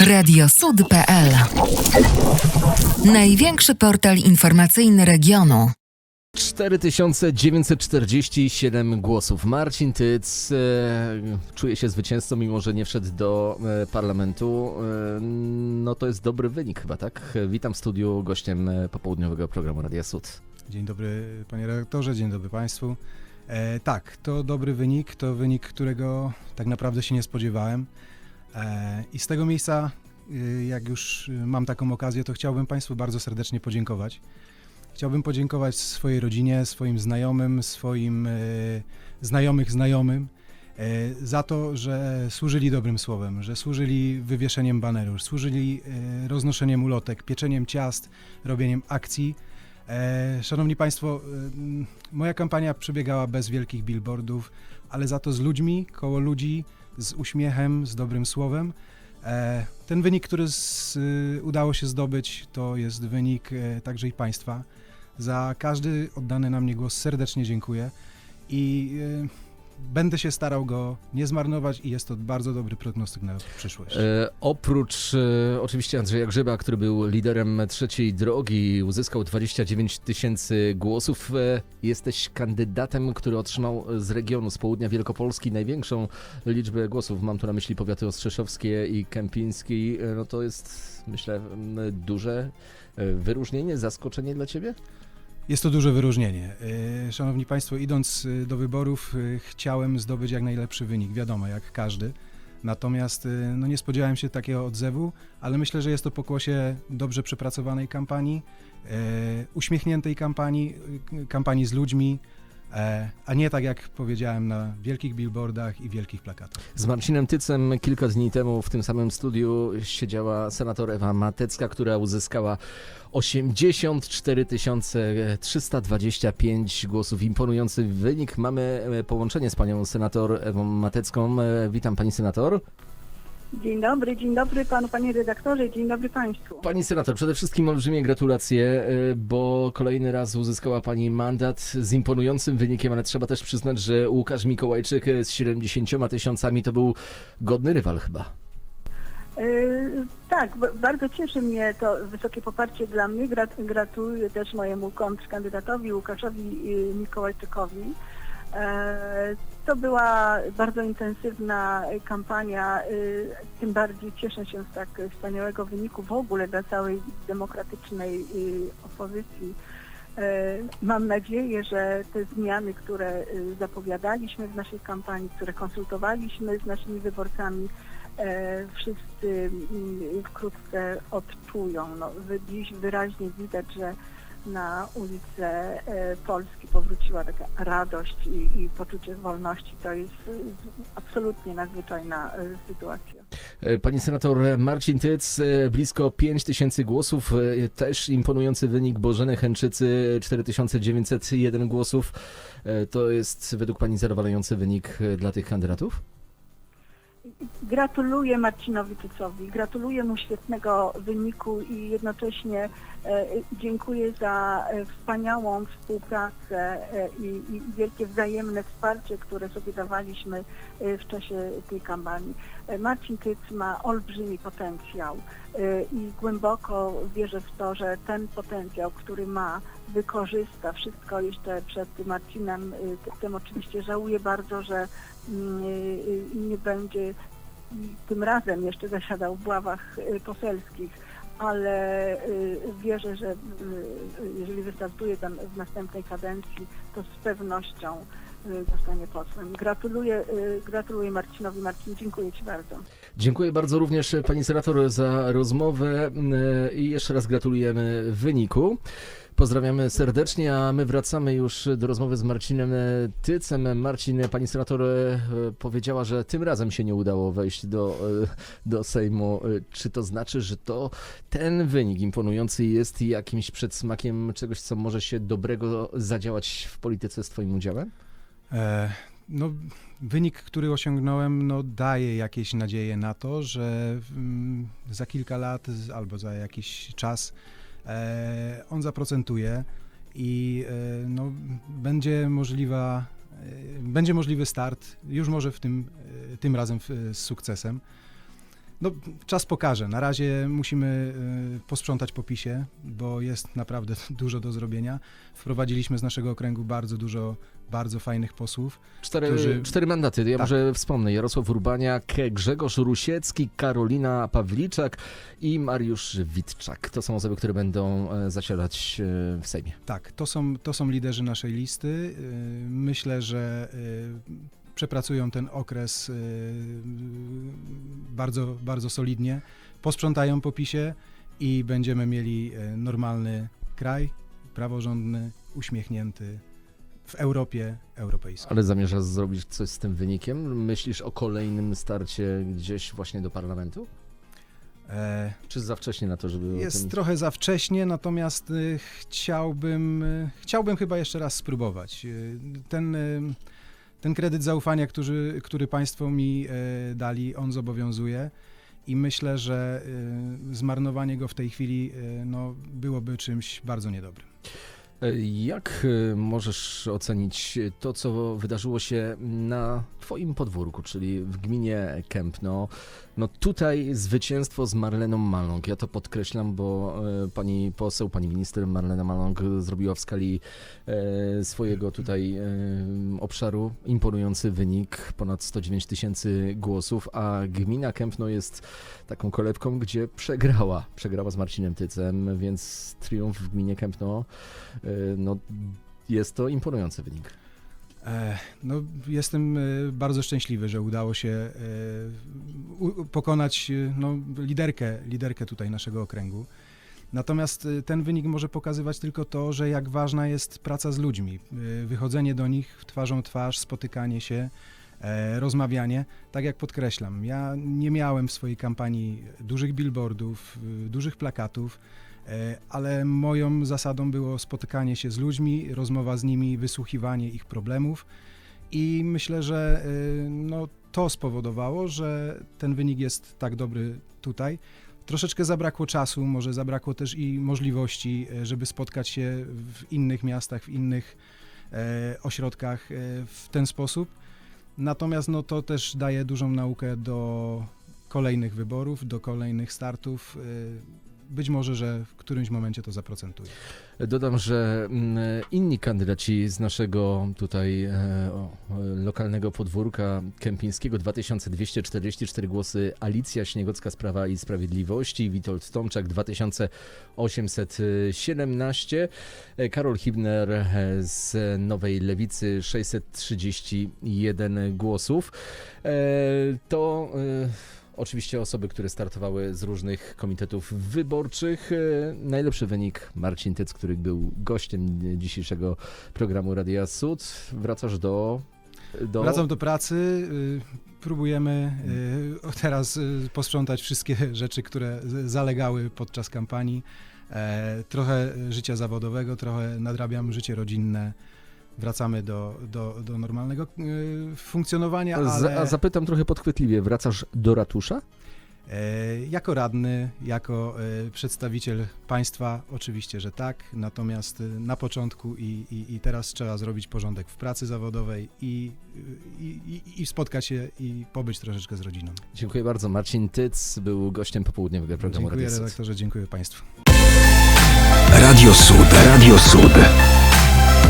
Radiosud.pl Największy portal informacyjny regionu. 4947 głosów. Marcin Tyc e, czuje się zwycięzcą, mimo że nie wszedł do e, parlamentu. E, no to jest dobry wynik chyba, tak? Witam w studiu gościem e, popołudniowego programu Radia Sud. Dzień dobry panie redaktorze, dzień dobry państwu. E, tak, to dobry wynik, to wynik, którego tak naprawdę się nie spodziewałem. E, I z tego miejsca, y, jak już y, mam taką okazję, to chciałbym państwu bardzo serdecznie podziękować. Chciałbym podziękować swojej rodzinie, swoim znajomym, swoim e, znajomych znajomym e, za to, że służyli dobrym słowem, że służyli wywieszeniem banerów, służyli e, roznoszeniem ulotek, pieczeniem ciast, robieniem akcji. Szanowni Państwo, moja kampania przebiegała bez wielkich billboardów, ale za to z ludźmi, koło ludzi, z uśmiechem, z dobrym słowem. E, Ten wynik, który z, y, udało się zdobyć, to jest wynik e, także i Państwa. Za każdy oddany na mnie głos serdecznie dziękuję i e, będę się starał go nie zmarnować i jest to bardzo dobry prognostyk na przyszłość. E, oprócz e, oczywiście Andrzeja Grzyba, który był liderem trzeciej drogi, uzyskał 29 tysięcy głosów. E, jesteś kandydatem, który otrzymał z regionu, z południa Wielkopolski największą liczbę głosów. Mam tu na myśli powiaty ostrzeszowskie i kępiński. E, no to jest, myślę, duże e, wyróżnienie, zaskoczenie dla ciebie? Jest to duże wyróżnienie. E, Szanowni Państwo, idąc e, do wyborów, e, chciałem zdobyć jak najlepszy wynik, wiadomo, jak każdy. Natomiast no, nie spodziewałem się takiego odzewu, ale myślę, że jest to pokłosie dobrze przepracowanej kampanii, uśmiechniętej kampanii, kampanii z ludźmi, a nie tak jak powiedziałem na wielkich billboardach i wielkich plakatach. Z Marcinem Tycem kilka dni temu w tym samym studiu siedziała senator Ewa Matecka, która uzyskała 84 325 głosów. Imponujący wynik. Mamy e, połączenie z panią senator Ewą Matecką. E, Witam pani senator. Dzień dobry, dzień dobry panu, panie redaktorze, dzień dobry państwu. Pani senator, przede wszystkim olbrzymie gratulacje, e, bo kolejny raz uzyskała pani mandat z imponującym wynikiem, ale trzeba też przyznać, że Łukasz Mikołajczyk e, z 70 tysiącami to był godny rywal chyba. Yy, tak, bardzo cieszy mnie to wysokie poparcie dla mnie. Grat- gratuluję też mojemu kontrkandydatowi Łukaszowi yy, Mikołajczykowi. E, To była bardzo intensywna kampania, y, tym bardziej cieszę się z tak wspaniałego wyniku w ogóle dla całej demokratycznej y, opozycji. E, Mam nadzieję, że te zmiany, które zapowiadaliśmy w naszej kampanii, które konsultowaliśmy z naszymi wyborcami, e, wszyscy mm, wkrótce odczują. No, wyraźnie widać, że na ulice e, Polski powróciła taka radość i, i poczucie wolności. To jest y, absolutnie nadzwyczajna e, sytuacja. E, Pani senator Marcin Tyc, e, blisko 5 tysięcy głosów, e, też imponujący wynik Bożeny Chęczycy, 4901 głosów. E, To jest według Pani zadowalający wynik e, dla tych kandydatów? Gratuluję Marcinowi Tycowi, gratuluję mu świetnego wyniku i jednocześnie e, dziękuję za e, wspaniałą współpracę e, i, wielkie wzajemne wsparcie, które sobie dawaliśmy w czasie tej kampanii. Marcin Tyc ma olbrzymi potencjał i głęboko wierzę w to, że ten potencjał, który ma, wykorzysta wszystko jeszcze przed Marcinem Tycem. Oczywiście żałuję bardzo, że mm, nie będzie tym razem jeszcze zasiadał w ławach y, poselskich, ale y, wierzę, że y, jeżeli wystartuje tam w następnej kadencji, to z pewnością zostanie posłem. Gratuluję, gratuluję Marcinowi. Marcin, dziękuję Ci bardzo. Dziękuję bardzo również e, Pani senator za rozmowę e, i jeszcze raz gratulujemy wyniku. Pozdrawiamy serdecznie, a my wracamy już do rozmowy z Marcinem Tycem. Marcin, pani senator e, powiedziała, że tym razem się nie udało wejść do, e, do Sejmu. E, Czy to znaczy, że to ten wynik imponujący jest jakimś przedsmakiem czegoś, co może się dobrego zadziałać w polityce z Twoim udziałem? E, no, wynik, który osiągnąłem, no, daje jakieś nadzieje na to, że mm, za kilka lat albo za jakiś czas on zaprocentuje i e, no, będzie możliwa, e, będzie możliwy start już może w tym, e, tym razem z sukcesem. No, czas pokaże. Na razie musimy y, posprzątać po PiSie, bo jest naprawdę dużo do zrobienia. Wprowadziliśmy z naszego okręgu bardzo dużo bardzo fajnych posłów. Cztery, którzy- cztery mandaty. Ja Tak. może wspomnę. Jarosław Urbaniak, Grzegorz Rusiecki, Karolina Pawliczak i Mariusz Witczak. To są osoby, które będą e, zasiadać e, w Sejmie. Tak, to są, to są liderzy naszej listy. Y, Myślę, że y, przepracują ten okres y, bardzo, bardzo solidnie, posprzątają po PiSie i będziemy mieli y, normalny kraj, praworządny, uśmiechnięty w Europie europejskiej. Ale zamierzasz zrobić coś z tym wynikiem? Myślisz o kolejnym starcie gdzieś właśnie do parlamentu? E, Czy za wcześnie na to, żeby Jest tym... trochę za wcześnie, natomiast y, chciałbym, y, chciałbym chyba jeszcze raz spróbować. Ten, ten kredyt zaufania, który, który Państwo mi y, dali, on zobowiązuje i myślę, że y, zmarnowanie go w tej chwili y, no, byłoby czymś bardzo niedobrym. Jak e, możesz ocenić to, co wydarzyło się na Twoim podwórku, czyli w gminie Kępno? No tutaj zwycięstwo z Marleną Maląg. Ja to podkreślam, bo e, pani poseł, pani minister Marlena Maląg zrobiła w skali e, swojego tutaj obszaru imponujący wynik, ponad 109 tysięcy głosów, a gmina Kępno jest taką kolebką, gdzie przegrała. Przegrała z Marcinem Tycem, więc triumf w gminie Kępno No, jest to imponujący wynik. E, No, jestem e, bardzo szczęśliwy, że udało się e, pokonać e, no, liderkę, liderkę tutaj naszego okręgu. Natomiast e, ten wynik może pokazywać tylko to, że jak ważna jest praca z ludźmi, e, wychodzenie do nich twarzą twarz, spotykanie się, e, rozmawianie. Tak jak podkreślam, ja nie miałem w swojej kampanii dużych billboardów, e, dużych plakatów, e, ale moją zasadą było spotykanie się z ludźmi, rozmowa z nimi, wysłuchiwanie ich problemów i myślę, że e, no, to spowodowało, że ten wynik jest tak dobry tutaj. Troszeczkę zabrakło czasu, może zabrakło też i możliwości, e, żeby spotkać się w innych miastach, w innych e, ośrodkach e, w ten sposób. Natomiast no, to też daje dużą naukę do kolejnych wyborów, do kolejnych startów. Być może, że w którymś momencie to zaprocentuje. Dodam, że mm, inni kandydaci z naszego tutaj e, lokalnego podwórka kępińskiego 2244 głosy Alicja Śniegocka z Prawa i Sprawiedliwości, Witold Tomczak 2817, e, Karol Hibner e, z Nowej Lewicy 631 głosów. To Oczywiście osoby, które startowały z różnych komitetów wyborczych. E, Najlepszy wynik Marcin Tyc, który był gościem dzisiejszego programu Radia Sud. Wracasz do... do... Wracam do pracy. y, Próbujemy y, teraz posprzątać wszystkie rzeczy, które zalegały podczas kampanii. E, Trochę życia zawodowego, trochę nadrabiam życie rodzinne. Wracamy do, do, do normalnego y, funkcjonowania, ale A zapytam trochę podchwytliwie, wracasz do ratusza? e, jako radny, jako e, przedstawiciel państwa, oczywiście, że tak. Natomiast na początku i, i, i teraz trzeba zrobić porządek w pracy zawodowej i, i, spotkać się i pobyć troszeczkę z rodziną. Dziękuję bardzo. Marcin Tyc był gościem popołudniowego programu Dziękuję redaktorze, dziękuję państwu. Radio Sud. Radio Sud.